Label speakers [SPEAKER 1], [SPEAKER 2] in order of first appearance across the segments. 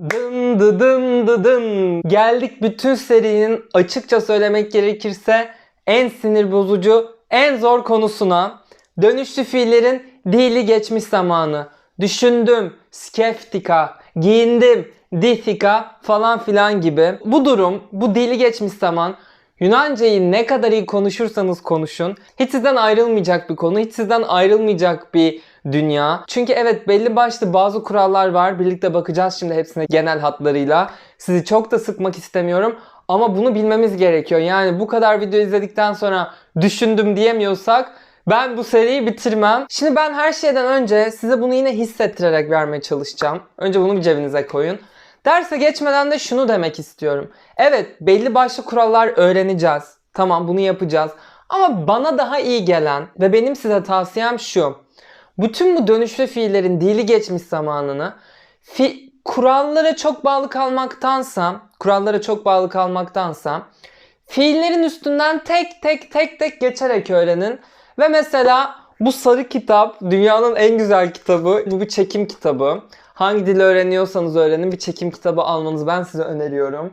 [SPEAKER 1] Dım dı dım dı dım. Geldik bütün serinin açıkça söylemek gerekirse en sinir bozucu, en zor konusuna. Dönüşlü fiillerin dili geçmiş zamanı. Düşündüm, skeftika, giyindim, dithika falan filan gibi. Bu durum, bu dili geçmiş zaman Yunancayı ne kadar iyi konuşursanız konuşun hiç sizden ayrılmayacak bir konu, hiç sizden ayrılmayacak bir dünya. Çünkü evet belli başlı bazı kurallar var. Birlikte bakacağız şimdi hepsine genel hatlarıyla. Sizi çok da sıkmak istemiyorum. Ama bunu bilmemiz gerekiyor. Yani bu kadar video izledikten sonra düşündüm diyemiyorsak ben bu seriyi bitirmem. Şimdi ben her şeyden önce size bunu yine hissettirerek vermeye çalışacağım. Önce bunu bir cebinize koyun. Derse geçmeden de şunu demek istiyorum. Evet belli başlı kurallar öğreneceğiz. Tamam bunu yapacağız. Ama bana daha iyi gelen ve benim size tavsiyem şu. Bütün bu dönüşlü fiillerin dili geçmiş zamanını fi, kurallara çok bağlı kalmaktansa, kurallara çok bağlı kalmaktansa fiillerin üstünden tek tek tek tek geçerek öğrenin. Ve mesela bu sarı kitap dünyanın en güzel kitabı. Bu bir çekim kitabı. Hangi dili öğreniyorsanız öğrenin bir çekim kitabı almanızı ben size öneriyorum.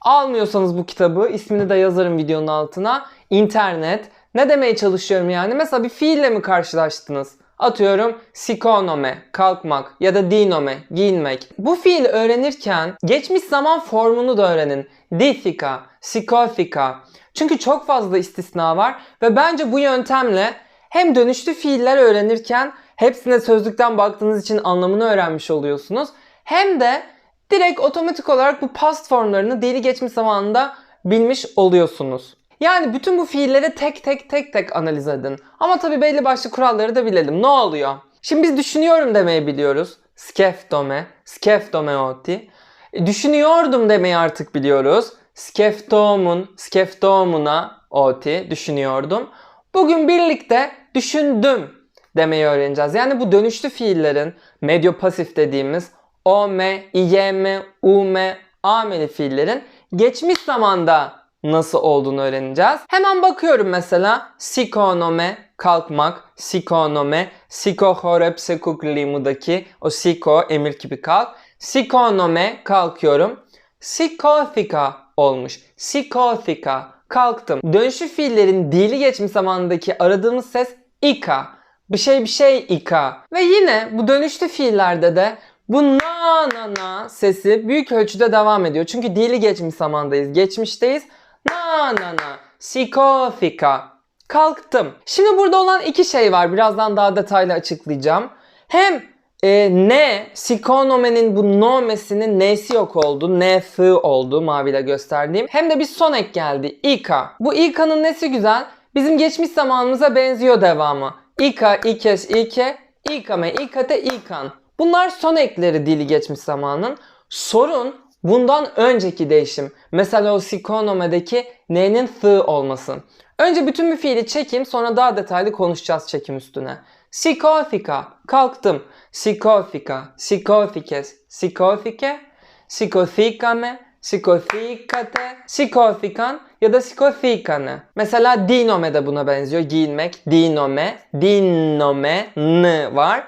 [SPEAKER 1] Almıyorsanız bu kitabı ismini de yazarım videonun altına. İnternet. Ne demeye çalışıyorum yani? Mesela bir fiille mi karşılaştınız? Atıyorum sikonome, kalkmak ya da dinome, giyinmek. Bu fiili öğrenirken geçmiş zaman formunu da öğrenin. Dithika, sikofika. Çünkü çok fazla istisna var ve bence bu yöntemle hem dönüşlü fiiller öğrenirken hepsine sözlükten baktığınız için anlamını öğrenmiş oluyorsunuz. Hem de direkt otomatik olarak bu past formlarını dili geçmiş zamanında bilmiş oluyorsunuz. Yani bütün bu fiilleri tek tek tek tek analiz edin. Ama tabi belli başlı kuralları da bilelim. Ne oluyor? Şimdi biz düşünüyorum demeyi biliyoruz. Skeftome, skeftomeoti. E, Düşünüyordum demeyi artık biliyoruz. Skeftomun, skeftomuna oti, düşünüyordum. Bugün birlikte düşündüm demeyi öğreneceğiz. Yani bu dönüşlü fiillerin medyo pasif dediğimiz ome, iyeme, ume, ameli fiillerin geçmiş zamanda nasıl olduğunu öğreneceğiz. Hemen bakıyorum mesela sikonome kalkmak, sikonome, sikohorepsekuklimudaki o siko emir gibi kalk. Sikonome kalkıyorum. Sikofika olmuş. Sikofika kalktım. Dönüşü fiillerin dili geçmiş zamandaki aradığımız ses ika. Bir şey bir şey ika. Ve yine bu dönüşlü fiillerde de bu na na na sesi büyük ölçüde devam ediyor. Çünkü dili geçmiş zamandayız. Geçmişteyiz. Na na na. Sikofika. Kalktım. Şimdi burada olan iki şey var. Birazdan daha detaylı açıklayacağım. Hem e, ne, sikonomenin bu nomesinin nesi yok oldu, ne f oldu maviyle gösterdiğim. Hem de bir son ek geldi, ika. Bu ika'nın nesi güzel? Bizim geçmiş zamanımıza benziyor devamı. İka, ikes, ike, ikame, ikate, ikan. Bunlar son ekleri dili geçmiş zamanın. Sorun bundan önceki değişim. Mesela o sikonomedeki n'nin th olması. Önce bütün bir fiili çekeyim sonra daha detaylı konuşacağız çekim üstüne. Sikofika, kalktım. Sikofika, sikofikes, sikofike, sikofikame, sikofikate, sikofikan ya da sikofikane. Mesela dinome de buna benziyor. Giyinmek, dinome, dinome, n var.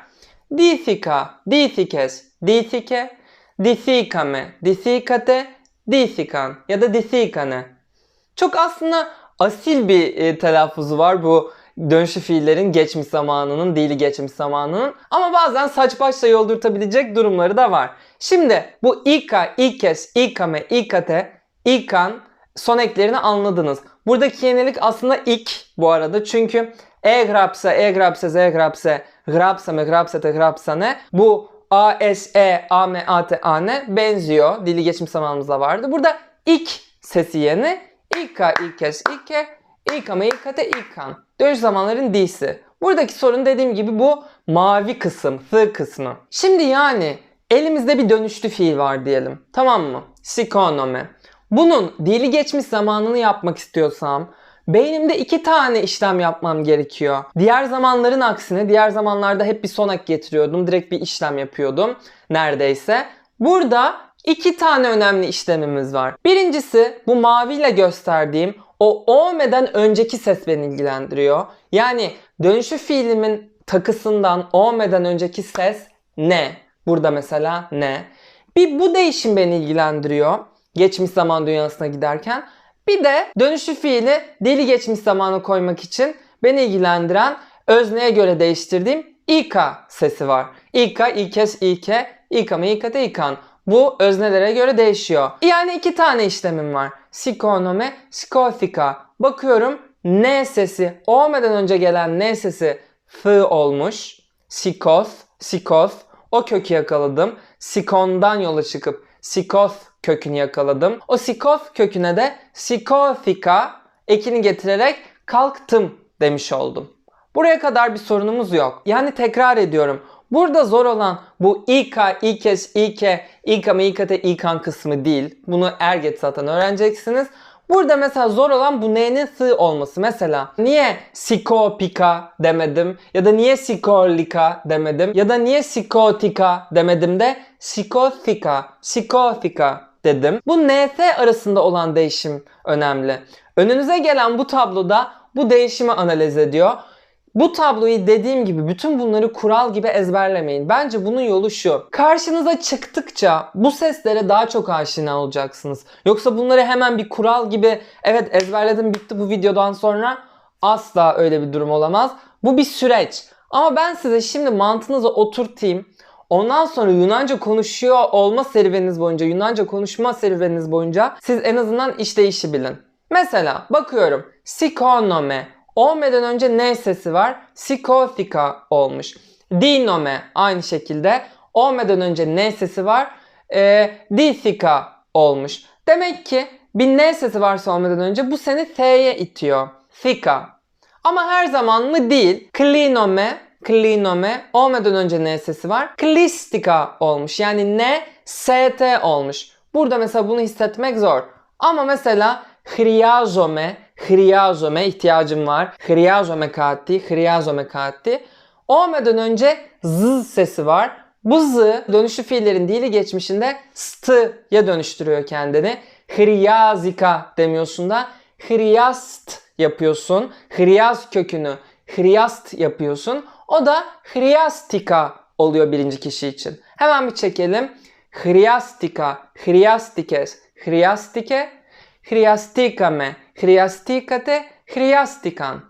[SPEAKER 1] Dithika, dithikes, dithike, dithikame, dithikate, dithikan ya da dithikane. Çok aslında asil bir e, telaffuzu var bu dönüşü fiillerin geçmiş zamanının, dili geçmiş zamanının. Ama bazen saç başla yoldurtabilecek durumları da var. Şimdi bu ika, ikes, ikame, ikate, ikan son eklerini anladınız. Buradaki yenilik aslında ik bu arada. Çünkü e grapse, e grapse, z grapse, grapsame, grapsete, grapsane bu a, s, e, a, m, a, t, a, n benziyor. Dili geçmiş zamanımızda vardı. Burada ik sesi yeni. İka, ikes, ike, ikame, ikate, ikan. Dönüş zamanların d'si. Buradaki sorun dediğim gibi bu mavi kısım, th kısmı. Şimdi yani elimizde bir dönüşlü fiil var diyelim. Tamam mı? Sikonome. Bunun dili geçmiş zamanını yapmak istiyorsam beynimde iki tane işlem yapmam gerekiyor. Diğer zamanların aksine diğer zamanlarda hep bir sonak getiriyordum. Direkt bir işlem yapıyordum neredeyse. Burada iki tane önemli işlemimiz var. Birincisi bu maviyle gösterdiğim o ome'den önceki ses beni ilgilendiriyor. Yani dönüşü fiilimin takısından ome'den önceki ses ne? Burada mesela ne? Bir bu değişim beni ilgilendiriyor. Geçmiş zaman dünyasına giderken. Bir de dönüşü fiili deli geçmiş zamana koymak için beni ilgilendiren özneye göre değiştirdiğim İK sesi var. İK, İkes, İke, İkame, İkate, İkan. Bu öznelere göre değişiyor. Yani iki tane işlemim var. Sikonome, skofika. Bakıyorum N sesi olmadan önce gelen N sesi F olmuş. Sikos, sikos. O kökü yakaladım. Sikondan yola çıkıp sikos kökünü yakaladım. O sikos köküne de sikofika ekini getirerek kalktım demiş oldum. Buraya kadar bir sorunumuz yok. Yani tekrar ediyorum. Burada zor olan bu İK, İKES, İKE, İKAME, İKATE, İKAN kısmı değil. Bunu erget zaten öğreneceksiniz. Burada mesela zor olan bu n'nin sı olması. Mesela niye sikopika demedim ya da niye sikolika demedim ya da niye sikotika demedim de sikofika, sikofika dedim. Bu ns arasında olan değişim önemli. Önünüze gelen bu tabloda bu değişimi analiz ediyor. Bu tabloyu dediğim gibi bütün bunları kural gibi ezberlemeyin. Bence bunun yolu şu. Karşınıza çıktıkça bu seslere daha çok aşina olacaksınız. Yoksa bunları hemen bir kural gibi evet ezberledim bitti bu videodan sonra asla öyle bir durum olamaz. Bu bir süreç. Ama ben size şimdi mantığınıza oturtayım. Ondan sonra Yunanca konuşuyor olma serüveniniz boyunca, Yunanca konuşma serüveniniz boyunca siz en azından işleyişi bilin. Mesela bakıyorum. Sikonome, Olmadan önce ne sesi var? Sikofika olmuş. Dinome aynı şekilde. Olmadan önce ne sesi var? E, disika olmuş. Demek ki bir ne sesi varsa olmadan önce bu seni T'ye itiyor. Fika. Ama her zaman mı değil. Klinome, klinome olmadan önce ne sesi var? Klistika olmuş. Yani ne ST olmuş. Burada mesela bunu hissetmek zor. Ama mesela Hriazome, Hriazome ihtiyacım var. Hriazome kati, Hriazome kati. Olmadan önce z sesi var. Bu z dönüşü fiillerin dili geçmişinde st'ya dönüştürüyor kendini. Hriazika demiyorsun da hriast yapıyorsun. Hriaz kökünü hriast yapıyorsun. O da hriastika oluyor birinci kişi için. Hemen bir çekelim. Hriastika, hriastikes, hriastike, hriastikame, hriastikate, hriastikan.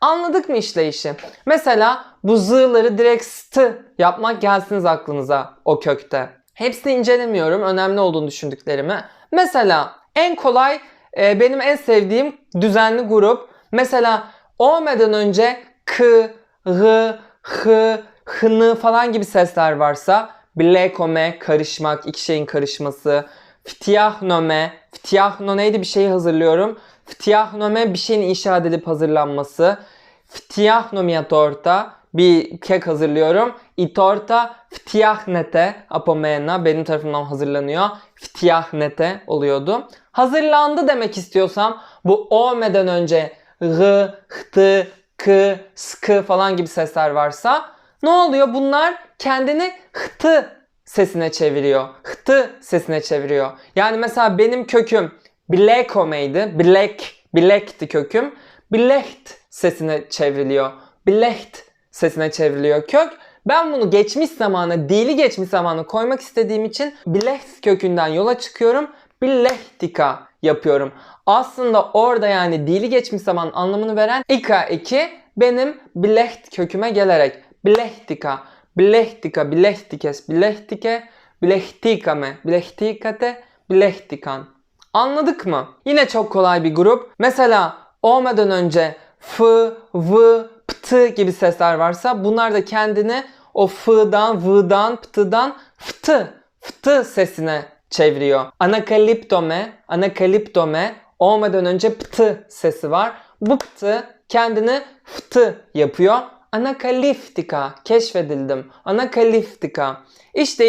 [SPEAKER 1] Anladık mı işleyişi? Mesela bu z'ları direkt st yapmak gelsiniz aklınıza o kökte. Hepsini incelemiyorum. Önemli olduğunu düşündüklerimi. Mesela en kolay e, benim en sevdiğim düzenli grup. Mesela olmadan önce k, g, h, hını falan gibi sesler varsa blekome karışmak, iki şeyin karışması, ftiahnome, ftiahno neydi bir şeyi hazırlıyorum. Ftiahnome bir şeyin inşa edilip hazırlanması. Ftiahnomia torta bir kek hazırlıyorum. I torta ftiahnete apomena benim tarafımdan hazırlanıyor. Ftiahnete oluyordu. Hazırlandı demek istiyorsam bu olmadan önce g, htı, k, skı falan gibi sesler varsa ne oluyor? Bunlar kendini htı sesine çeviriyor. Htı sesine çeviriyor. Yani mesela benim köküm Blekome'ydi. Black, Black'ti köküm. Blecht sesine çevriliyor. Blecht sesine çevriliyor kök. Ben bunu geçmiş zamana, dili geçmiş zamana koymak istediğim için Blecht kökünden yola çıkıyorum. Blechtika yapıyorum. Aslında orada yani dili geçmiş zaman anlamını veren ika eki benim Blecht köküme gelerek Blechtika, Blechtika, Blechtikes, Blechtike, Blechtikame, Blechtikate, Blechtikan. Anladık mı? Yine çok kolay bir grup. Mesela olmadan önce f, v, pt gibi sesler varsa bunlar da kendini o f'dan, v'dan, p'tıdan ftı, ftı sesine çeviriyor. Anakaliptome, anakaliptome olmadan önce ptı sesi var. Bu ptı kendini ftı yapıyor. Anakaliftika keşfedildim. Anakaliftika. İş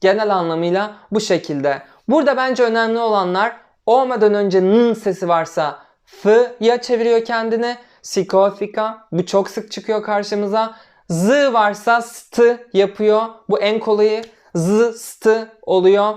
[SPEAKER 1] genel anlamıyla bu şekilde. Burada bence önemli olanlar olmadan önce n sesi varsa f'ya çeviriyor kendini. Sikofika. Bu çok sık çıkıyor karşımıza. Z varsa st yapıyor. Bu en kolayı. Z, st oluyor.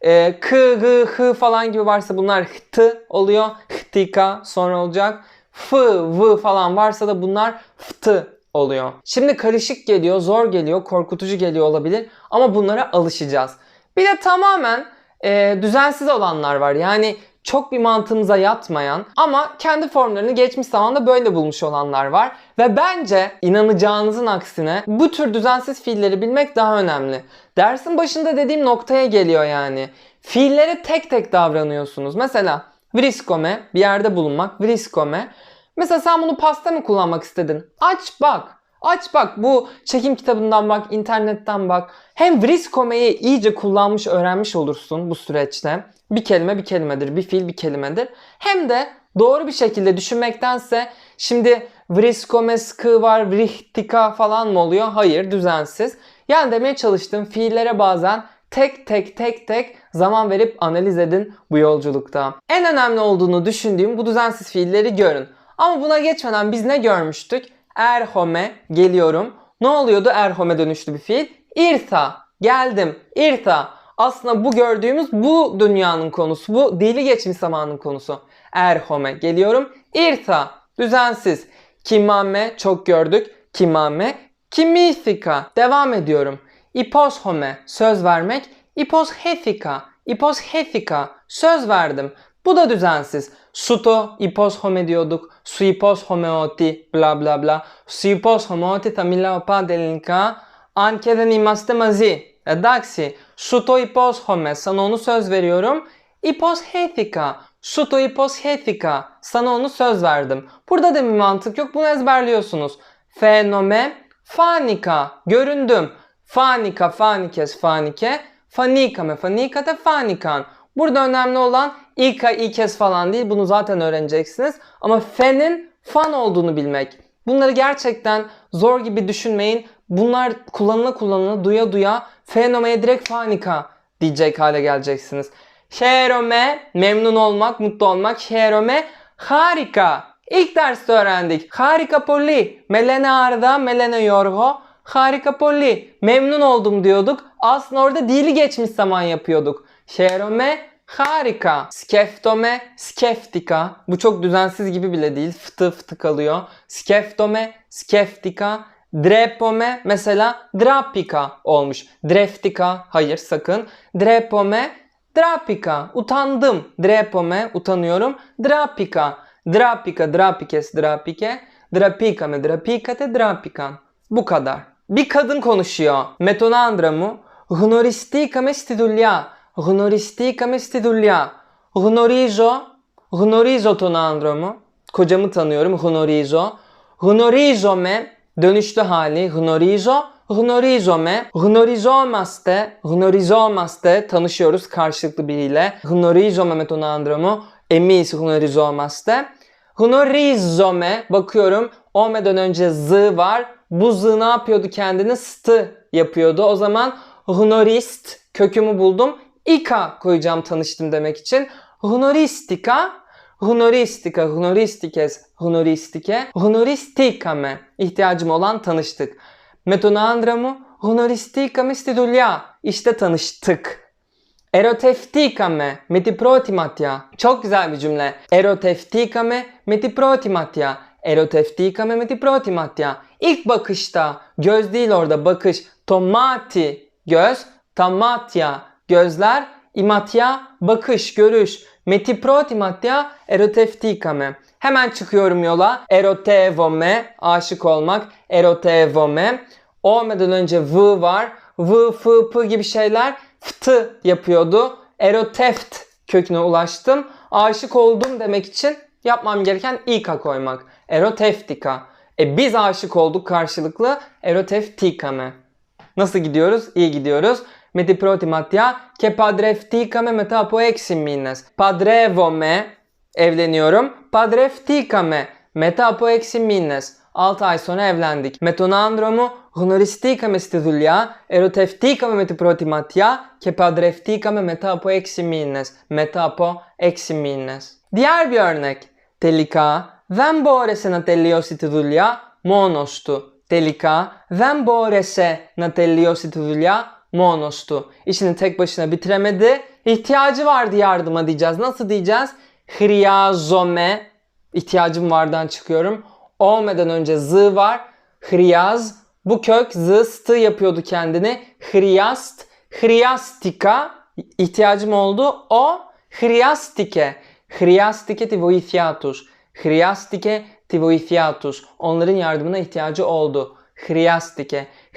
[SPEAKER 1] E, k, g, h falan gibi varsa bunlar ht oluyor. Htika sonra olacak. F, v falan varsa da bunlar ft oluyor. Şimdi karışık geliyor, zor geliyor, korkutucu geliyor olabilir ama bunlara alışacağız. Bir de tamamen e, düzensiz olanlar var. Yani çok bir mantığımıza yatmayan ama kendi formlarını geçmiş zamanda böyle bulmuş olanlar var. Ve bence inanacağınızın aksine bu tür düzensiz fiilleri bilmek daha önemli. Dersin başında dediğim noktaya geliyor yani. Fiillere tek tek davranıyorsunuz. Mesela vriskome bir yerde bulunmak vriskome. Mesela sen bunu pasta mı kullanmak istedin? Aç bak. Aç bak bu çekim kitabından bak, internetten bak. Hem vriskomeyi iyice kullanmış, öğrenmiş olursun bu süreçte. Bir kelime bir kelimedir, bir fiil bir kelimedir. Hem de doğru bir şekilde düşünmektense şimdi vriskome skı var, vrihtika falan mı oluyor? Hayır, düzensiz. Yani demeye çalıştığım fiillere bazen tek tek tek tek zaman verip analiz edin bu yolculukta. En önemli olduğunu düşündüğüm bu düzensiz fiilleri görün. Ama buna geçmeden biz ne görmüştük? Erhome geliyorum. Ne oluyordu erhome dönüşlü bir fiil? İrta geldim. İrta aslında bu gördüğümüz bu dünyanın konusu. Bu dili geçmiş zamanın konusu. Erhome geliyorum. İrta düzensiz. Kimame çok gördük. Kimame. Kimifika devam ediyorum. İposhome söz vermek. İposhefika. İposhefika söz verdim. Bu da düzensiz. Suto iposhome diyorduk. Su iposhomeoti bla bla bla. Su iposhomeoti tamila opa delinka. Anche den imaste mazi. Εντάξει. Σου το υπόσχομαι. Sana onu söz veriyorum. Υποσχέθηκα. Σου το υποσχέθηκα. Sana onu söz verdim. Burada da bir mantık yok. Bunu ezberliyorsunuz. Fenome, fanika. Göründüm. Fanika, fanikes, fanike. Fanikame, fanikate, fanikan. Burada önemli olan ilka, ilkes falan değil. Bunu zaten öğreneceksiniz. Ama fe'nin fan olduğunu bilmek. Bunları gerçekten zor gibi düşünmeyin. Bunlar kullanıla kullanıla duya duya fenomeye direkt fanika diyecek hale geleceksiniz. Şerome memnun olmak, mutlu olmak. Şerome harika. İlk derste öğrendik. Harika poli. Melene arda, melene yorgo. Harika poli. Memnun oldum diyorduk. Aslında orada dili geçmiş zaman yapıyorduk. Şerome harika. Skeftome, skeftika. Bu çok düzensiz gibi bile değil. Fıtı fıtı kalıyor. Skeftome, skeftika. Drepome mesela drapika olmuş. Dreftika hayır sakın. Drepome drapika utandım. Drepome utanıyorum. Drapika drapika drapikes drapike drapika me drapikate drapikan. Bu kadar. Bir kadın konuşuyor. Metonandra mu? Gnoristika me stidulya. Gnoristika me stidulya. Gnorizo. Gnorizo tonandromu. Kocamı tanıyorum. Gnorizo me dönüşlü hali gnorizo, gnorizome, gnorizomaste, gnorizomaste tanışıyoruz karşılıklı biriyle. Gnorizome metonandromu, emis gnorizomaste. Gnorizome bakıyorum olmadan önce z var. Bu z ne yapıyordu kendini? Stı yapıyordu. O zaman gnorist kökümü buldum. Ika koyacağım tanıştım demek için. Gnoristika Hunoristika, hunoristikes, hunoristike, hunoristikame ihtiyacım olan tanıştık. Metonandramu, hunoristikame stidulya işte tanıştık. Eroteftikame metiprotimatya. Çok güzel bir cümle. Eroteftikame metiprotimatya. Eroteftikame metiprotimatya. İlk bakışta göz değil orada bakış. Tomati göz, tamatya gözler, imatya bakış, görüş. Metiprotimatya eroteftikame. Hemen çıkıyorum yola. Erotevome aşık olmak. Erotevome. Olmadan önce v var. V, f, p gibi şeyler ftı yapıyordu. Eroteft köküne ulaştım. Aşık oldum demek için yapmam gereken ika koymak. Eroteftika. E biz aşık olduk karşılıklı. Eroteftikame. Nasıl gidiyoruz? İyi gidiyoruz. Με την πρώτη ματιά και παντρευτήκαμε μετά από 6 μήνες. Παντρεύομαι, evleniyorum. Παντρευτήκαμε μετά από 6 μήνες. 6 ay sonra evlendik. Με τον άντρα μου γνωριστήκαμε στη δουλειά, ερωτευτήκαμε με την πρώτη ματιά και παντρευτήκαμε μετά από 6 μήνες. Μετά από 6 μήνες. Diğer bir örnek. Τελικά δεν μπόρεσε να τελειώσει τη δουλειά μόνος του. Τελικά δεν μπόρεσε να τελειώσει τη δουλειά monostu. İşini tek başına bitiremedi. İhtiyacı vardı yardıma diyeceğiz. Nasıl diyeceğiz? Hriyazome. İhtiyacım vardan çıkıyorum. Olmadan önce z var. Hriyaz. Bu kök z yapıyordu kendini. Hriyast. Hriastika ihtiyacım oldu. O hriastike. Hriastike ti voithiatus. Hriastike ti voithiatus. Onların yardımına ihtiyacı oldu.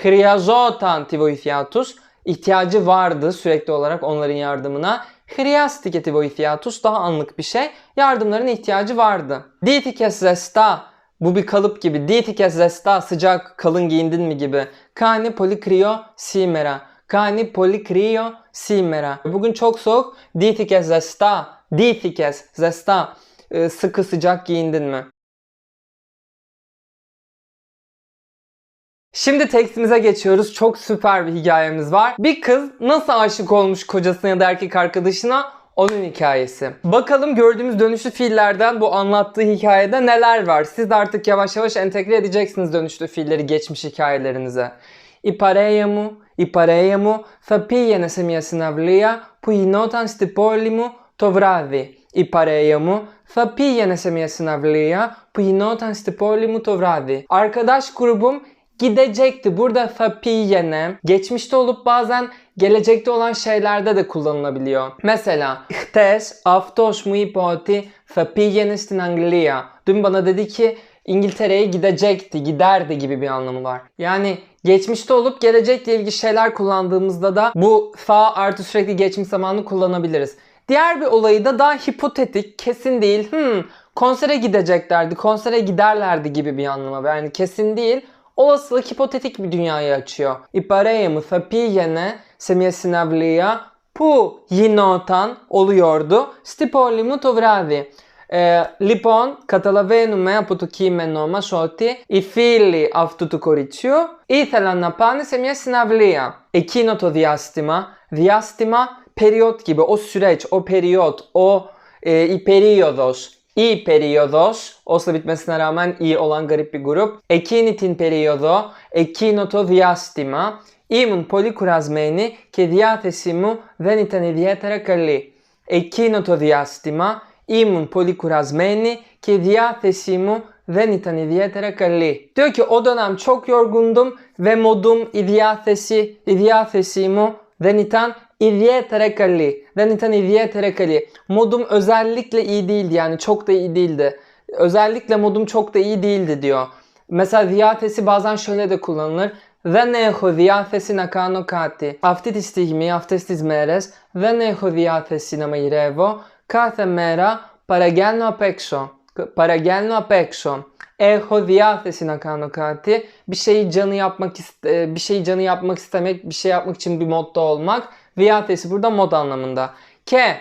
[SPEAKER 1] Hriastike. Hriazotan ti voithiatus. İhtiyacı vardı sürekli olarak onların yardımına. Hriastike ti voithiatus daha anlık bir şey. Yardımların ihtiyacı vardı. Ditikes zesta. Bu bir kalıp gibi. Ditikes zesta sıcak kalın giyindin mi gibi. Kani polikrio simera. Kani polikrio simera. Bugün çok soğuk. Ditikes zesta. Ditikes zesta. Ee, Sıkı sıcak giyindin mi? Şimdi tekstimize geçiyoruz. Çok süper bir hikayemiz var. Bir kız nasıl aşık olmuş kocasına ya da erkek arkadaşına onun hikayesi. Bakalım gördüğümüz dönüşlü fiillerden bu anlattığı hikayede neler var? Siz de artık yavaş yavaş entegre edeceksiniz dönüşlü fiilleri geçmiş hikayelerinize. Η παρέα μου, η παρέα μου θα πήγαινε σε μια συναυλία που γινόταν στην πόλη μου το βράδυ. Η παρέα μου θα πήγαινε σε μια συναυλία που γινόταν στην πόλη μου το βράδυ. Arkadaş grubum gidecekti. Burada fapiyen geçmişte olup bazen gelecekte olan şeylerde de kullanılabiliyor. Mesela htes aftos mu ipoti fapiyenistin Anglia. Dün bana dedi ki İngiltere'ye gidecekti, giderdi gibi bir anlamı var. Yani geçmişte olup gelecekle ilgili şeyler kullandığımızda da bu fa artı sürekli geçmiş zamanını kullanabiliriz. Diğer bir olayı da daha hipotetik, kesin değil. Hmm, konsere gideceklerdi, konsere giderlerdi gibi bir anlama. Yani kesin değil Olasılık hipotetik bir dünyayı açıyor. Η παρέα μου θα πήγαινε σε μια συναυλία που γινόταν, oluyordu, στη πόλη μου το βράδυ. Ε, λοιπόν, καταλαβαίνουμε από το κείμενό μας ότι οι φίλοι αυτού του κοριτσιού ήθελαν να πάνε σε μια συναυλία. Εκείνο το διάστημα, διάστημα periyot gibi, o süreç, o periyot, o e, η περίοδος, η περίοδος, osla bitmesine rağmen iyi olan garip bir grup. Εκείνη την περίοδο, εκείνο το διάστημα, ήμουν πολύ κουρασμένη και η διάθεσή μου δεν ήταν ιδιαίτερα καλή. Εκείνο το διάστημα, ήμουν πολύ κουρασμένη και η διάθεσή μου δεν ήταν ιδιαίτερα καλή. Diyor ki o dönem çok yorgundum ve modum, η διάθεση, η διάθεσή μου δεν ήταν idiyetere kalli. Δεν ήταν idiyetere kalli. Modum özellikle iyi değildi yani çok da iyi değildi. Özellikle modum çok da iyi değildi diyor. Mesela διάθεση bazen şöyle de kullanılır. Δεν έχω διάθεση να κάνω κάτι. Αυτή τη στιγμή, αυτές τις μέρες, δεν έχω διάθεση να μαγειρεύω. Κάθε μέρα παραγγέλνω απ' έξω. Παραγγέλνω απ' έξω. Έχω διάθεση να κάνω κάτι. Bir şeyi canı yapmak iste- bir şeyi canı yapmak istemek, bir şey yapmak için bir modda olmak. Διάθεση burada mod anlamında. Και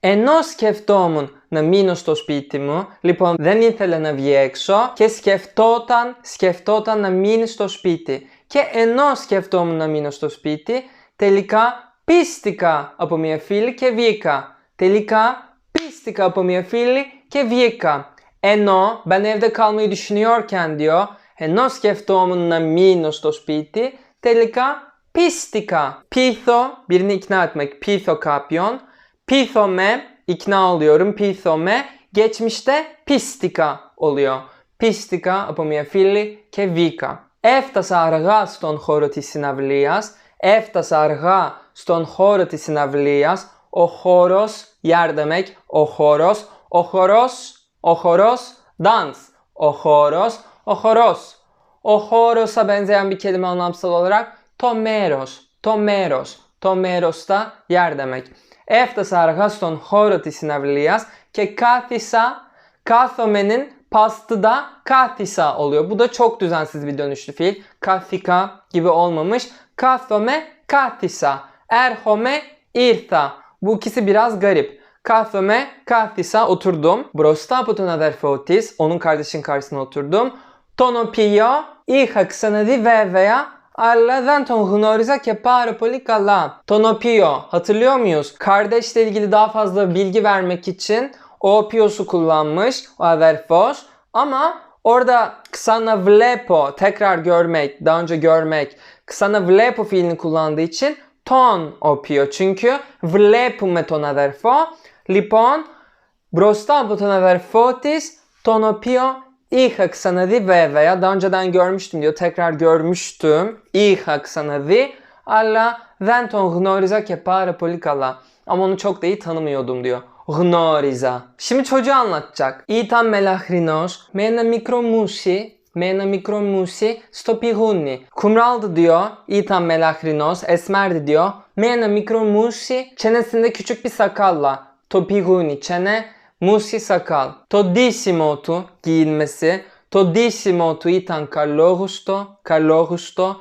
[SPEAKER 1] ενώ σκεφτόμουν να μείνω στο σπίτι μου, λοιπόν δεν ήθελε να βγει έξω και σκεφτόταν, σκεφτόταν να μείνει στο σπίτι. Και ενώ σκεφτόμουν να μείνω στο σπίτι, τελικά πίστηκα από μια φίλη και βγήκα. Τελικά pίστηκα από μια φίλη και βγήκα. Ενώ ben evde kalmayı düşünüyorken diyor, ενώ σκεφτόμουν να μείνω στο σπίτι, τελικά pίστηκα. Πείθω, birini ikna etmek, πείθω κάποιον. Pithome, ikna oluyorum, pithome. Geçmişte pistika oluyor. Pistika από μια φίλη και βγήκα. Έφτασα αργά στον χώρο της συναυλίας. Έφτασα αργά στον χώρο της συναυλίας. Ο χώρος, yer demek, ο χώρος. Ο χώρος, ο χώρος, dans. Ο χώρος, ο χώρος. O horos'a benzeyen bir kelime anlamsal olarak to meros, to meros, to meros da yer demek. Έφτασα αργά στον χώρο της συναυλίας και κάθισα, κάθομεν'in pastı da kathisa oluyor. Bu da çok düzensiz bir dönüşlü fiil. Kathika gibi olmamış. Kathome, kathisa. Erhome, irtha. Bu ikisi biraz garip. Kathome, kathisa oturdum. Μπροστά από τον αδερφό της, onun kardeşin karşısına oturdum. Τον οποίο είχα ξαναδεί βέβαια αλλά δεν τον γνώριζα και πάρα πολύ καλά. Τον οποίο hatırlıyor muyuz? Kardeşle ilgili daha fazla bilgi vermek için o opiosu kullanmış o αδερφός ama orada kısana vlepo tekrar görmek, daha önce görmek kısana vlepo fiilini kullandığı için ton opio. Çünkü βλέπουμε τον αδερφό. Λοιπόν, μπροστά από τον αδερφό της, τον οποίο Ich habe sana die ve veya daha önceden görmüştüm diyor. Tekrar görmüştüm. Ich habe sana die alla venton gnoriza ke para polikala. Ama onu çok da iyi tanımıyordum diyor. Gnoriza. Şimdi çocuğu anlatacak. İtan melahrinos, mena mikromusi, mena mikromusi, stopihunni. Kumraldı diyor. İtan melahrinos, esmerdi diyor. Mena mikromusi, çenesinde küçük bir sakalla. Topihuni, çene musi sakal. Το ντύσιμο του, giyinmesi. Το ντύσιμο του ήταν καλόγουστο, καλόγουστο.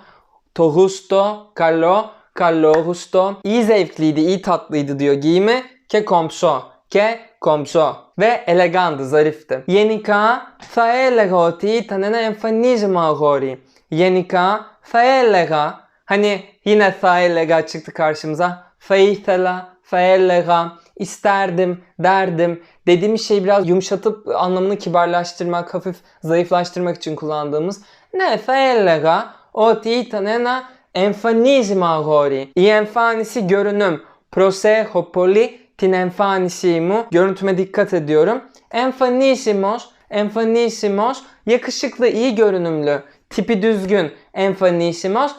[SPEAKER 1] Το γούστο, καλό, καλόγουστο. İyi zevkliydi, iyi tatlıydı diyor giyimi. Και κομψό. Και κομψό. Ve elegandı, zarifti. Γενικά θα έλεγα ότι ήταν ένα εμφανίζημα αγόρι. Γενικά θα έλεγα, hani yine θα έλεγα çıktı karşımıza. Θα ήθελα, θα έλεγα, isterdim, derdim. Dediğimiz şeyi biraz yumuşatıp anlamını kibarlaştırmak, hafif zayıflaştırmak için kullandığımız ne nefelega o titanena enfanizma gori. I enfanisi görünüm. Proseho poli tin enfanisimu. Görüntüme dikkat ediyorum. Enfanisimos, enfanisimos. Yakışıklı, iyi görünümlü. Tipi düzgün. Enfanisimos.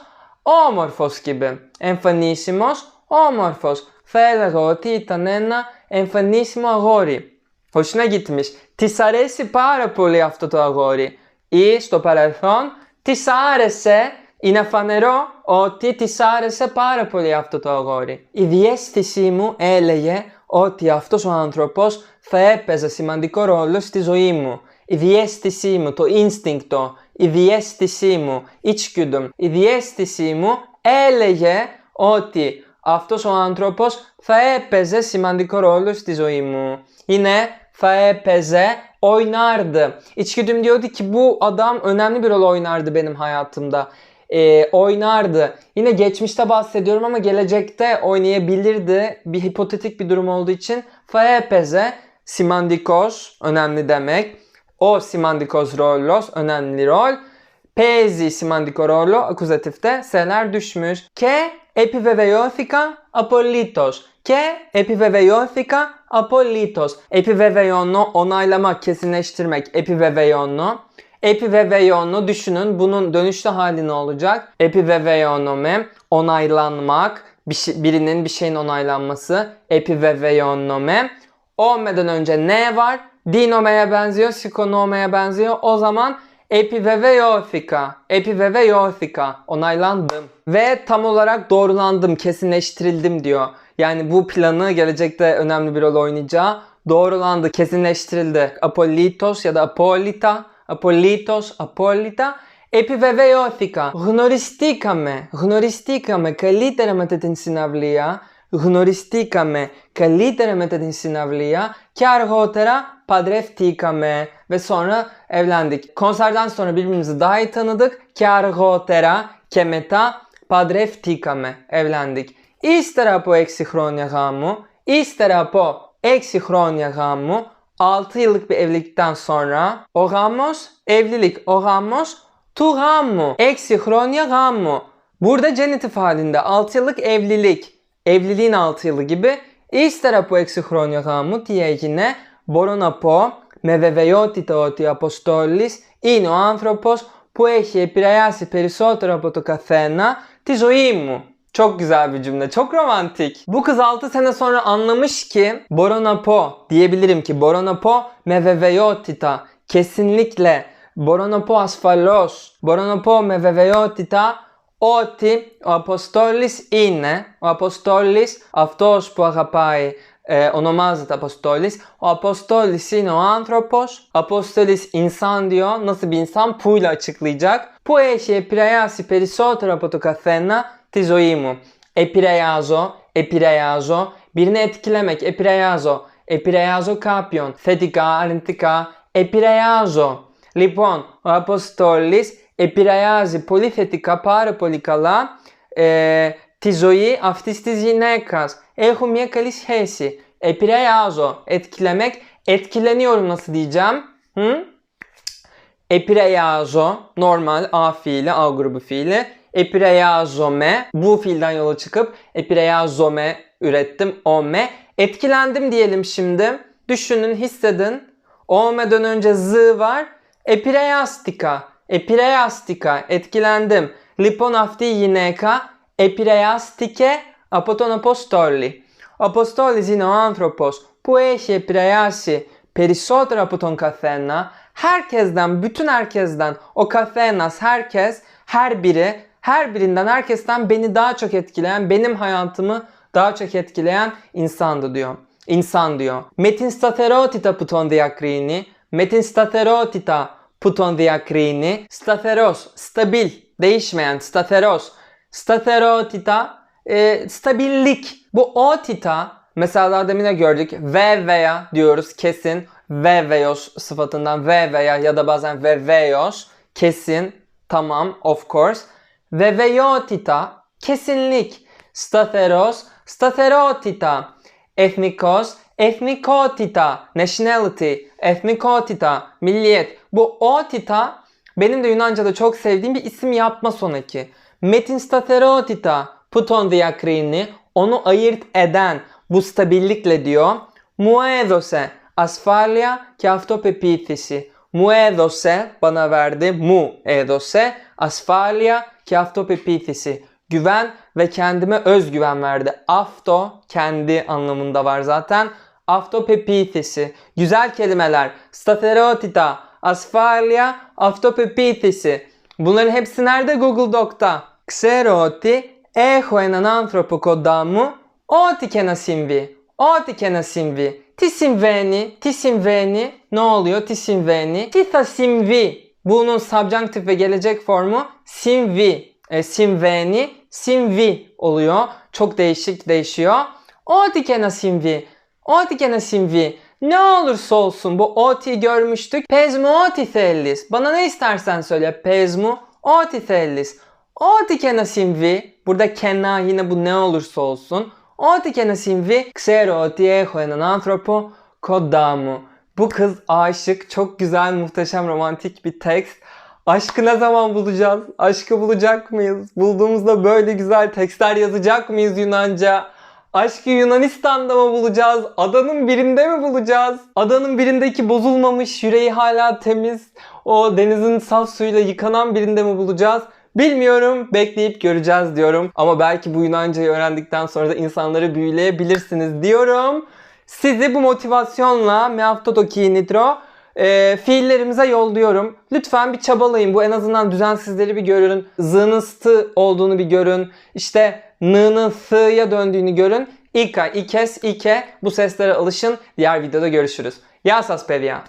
[SPEAKER 1] Omorfos gibi. Enfanisimos, omorfos. Θα έλεγα ότι ήταν ένα εμφανίσιμο αγόρι. Hoşuna gitmiş. Της αρέσει πάρα πολύ αυτό το αγόρι. Ή στο παρελθόν της άρεσε είναι φανερό ότι της άρεσε πάρα πολύ αυτό το αγόρι. Η διέστησή μου έλεγε ότι αυτός ο άνθρωπος θα έπαιζε σημαντικό ρόλο στη ζωή μου. Η διέστησή μου, το instinct, η διέστησή μου, içgüdüm, η διέστησή μου έλεγε ότι αυτός ο άνθρωπος θα έπαιζε σημαντικό ρόλο στη ζωή μου. Είναι θα έπαιζε oynardı. İçgüdüm diyordu ki bu adam önemli bir rol oynardı benim hayatımda. Ee, oynardı. Yine geçmişte bahsediyorum ama gelecekte oynayabilirdi. Bir hipotetik bir durum olduğu için θα έπαιζε simandikos önemli demek. O simandikos rollos önemli rol. Παίζει σημαντικό ρόλο, akuzatifte s'ler düşmüş. Και επιβεβαιώθηκα απολύτως. Και επιβεβαιώθηκα απολύτως. Επιβεβαιώνω, onaylamak, kesinleştirmek. Επιβεβαιώνω. Επιβεβαιώνω, düşünün bunun dönüşlü hali ne olacak? Επιβεβαιώνομαι, onaylanmak, bir şey- birinin bir şeyin onaylanması. Επιβεβαιώνομαι. Olmadan önce ne var? Dinome'ye benziyor, sikonome'ye benziyor. O zaman Epiveveyofika. Epiveveyofika. Onaylandım. Ve tam olarak doğrulandım, kesinleştirildim diyor. Yani bu planı gelecekte önemli bir rol oynayacağı doğrulandı, kesinleştirildi. Apolitos ya da Apolita. Apolitos, Apolita. Επιβεβαιώθηκα. Γνωριστήκαμε. Γνωριστήκαμε καλύτερα μετά την συναυλία. Γνωριστήκαμε καλύτερα μετά την συναυλία και αργότερα παντρευτήκαμε ve sonra evlendik. Konserden sonra birbirimizi daha iyi tanıdık. Και αργότερα και μετά παντρευτήκαμε. Evlendik. Ύστερα από 6 χρόνια γάμου, ύστερα από 6 χρόνια γάμου, 6 yıllık bir evlilikten sonra o gamos evlilik o gamos tu gamo 6 χρόνια gamo burada genitif halinde 6 yıllık evlilik evliliğin 6 yılı gibi ύστερα από 6 χρόνια γάμου τι έγινε μπορώ να πω με βεβαιότητα ότι ο Αποστόλης είναι ο άνθρωπος που έχει επηρεάσει περισσότερο από το καθένα τη ζωή μου. Çok güzel bir cümle. Çok romantik. Bu kız 6 sene sonra anlamış ki Boronapo diyebilirim ki Boronapo me veveiotita kesinlikle Boronapo asfalos Boronapo me veveiotita ότι ο Αποστόλης είναι ο Αποστόλης αυτός που αγαπάει ε, ονομάζεται Αποστόλης. Ο Αποστόλης είναι ο άνθρωπος. Αποστόλης insan diyor. Nasıl bir insan? Που ile açıklayacak. Που έχει επηρεάσει περισσότερο από το καθένα τη ζωή μου. Επηρεάζω, επηρεάζω. Birini etkilemek, επηρεάζω. Επηρεάζω κάποιον. Θετικά, αρνητικά. Επηρεάζω. Λοιπόν, ο Αποστόλης επηρεάζει πολύ θετικά, πάρα πολύ καλά ε, τη ζωή αυτής της γυναίκας. Έχω μια καλή σχέση. Επηρεάζω. Etkilemek. Etkileniyorum nasıl diyeceğim? Hı? Επηρεάζω. Normal A fiili, A grubu fiili. Epireazome. Bu fiilden yola çıkıp epireazome ürettim. Ome. Etkilendim diyelim şimdi. Düşünün, hissedin. Olmadan önce z var. Epireastika. Epireastika. Etkilendim. Liponafti yineka. επηρεάστηκε από τον Αποστόλη. Ο Αποστόλης είναι ο άνθρωπος που έχει επηρεάσει περισσότερο από τον καθένα. Herkesten, bütün herkesten, o καθένας, herkes, her biri, her birinden, herkesten beni daha çok etkileyen, benim hayatımı daha çok etkileyen insandı diyor. İnsan diyor. Metin staterotita puton diakrini, metin staterotita puton diakrini, stateros, stabil, değişmeyen, stateros, staterotita, e, stabillik. Bu otita, mesela daha demin de gördük, ve veya diyoruz kesin, ve veyos sıfatından ve veya ya da bazen ve veyos, kesin, tamam, of course. Ve veyotita, kesinlik. Stateros, staterotita. Ethnikos, ethnikotita. Nationality, ethnikotita. Milliyet. Bu otita benim de Yunanca'da çok sevdiğim bir isim yapma sonraki. Metin staterotita. Puton diakrini. Onu ayırt eden bu stabillikle diyor. Μου έδωσε ασφάλεια και αυτοπεποίθηση. Μου έδωσε, bana verdi. Mu έδωσε asfalya και αυτοπεποίθηση. Güven ve kendime özgüven verdi. Afto kendi anlamında var zaten. Αυτοπεποίθηση. Güzel kelimeler. Staterotita, asfalya, αυτοπεποίθηση. Bunların hepsi nerede? Google Doc'ta. Ξέρω ότι έχω έναν άνθρωπο κοντά μου ό,τι και να συμβεί. Ό,τι και να συμβεί. Τι συμβαίνει, τι συμβαίνει, ne oluyor, τι συμβαίνει, τι θα συμβεί. Bunun subjunctive ve gelecek formu simvi, e, simveni, simvi oluyor. Çok değişik değişiyor. Ό,τι και να συμβεί. Ό,τι και να συμβεί. Ne olursa olsun bu oti görmüştük. Pezmu oti θέλεις. Bana ne istersen söyle. Pezmu oti θέλεις. Ό,τι και να συμβεί. Burada kenna yine bu ne olursa olsun. Ό,τι και να συμβεί. Ξέρω ότι έχω έναν άνθρωπο κοντά μου. Bu kız aşık. Çok güzel, muhteşem, romantik bir tekst. Aşkı ne zaman bulacağız? Aşkı bulacak mıyız? Bulduğumuzda böyle güzel tekstler yazacak mıyız Yunanca? Aşkı Yunanistan'da mı bulacağız? Adanın birinde mi bulacağız? Adanın birindeki bozulmamış, yüreği hala temiz, o denizin saf suyuyla yıkanan birinde mi bulacağız? Bilmiyorum, bekleyip göreceğiz diyorum. Ama belki bu Yunancayı öğrendikten sonra da insanları büyüleyebilirsiniz diyorum. Sizi bu motivasyonla Meaftotoki Nitro e, fiillerimize yolluyorum. Lütfen bir çabalayın. Bu en azından düzensizleri bir görün. Z'nın stı olduğunu bir görün. İşte n'nın s'ya döndüğünü görün. İka, ikes, ike bu seslere alışın. Diğer videoda görüşürüz. Yasas pedia.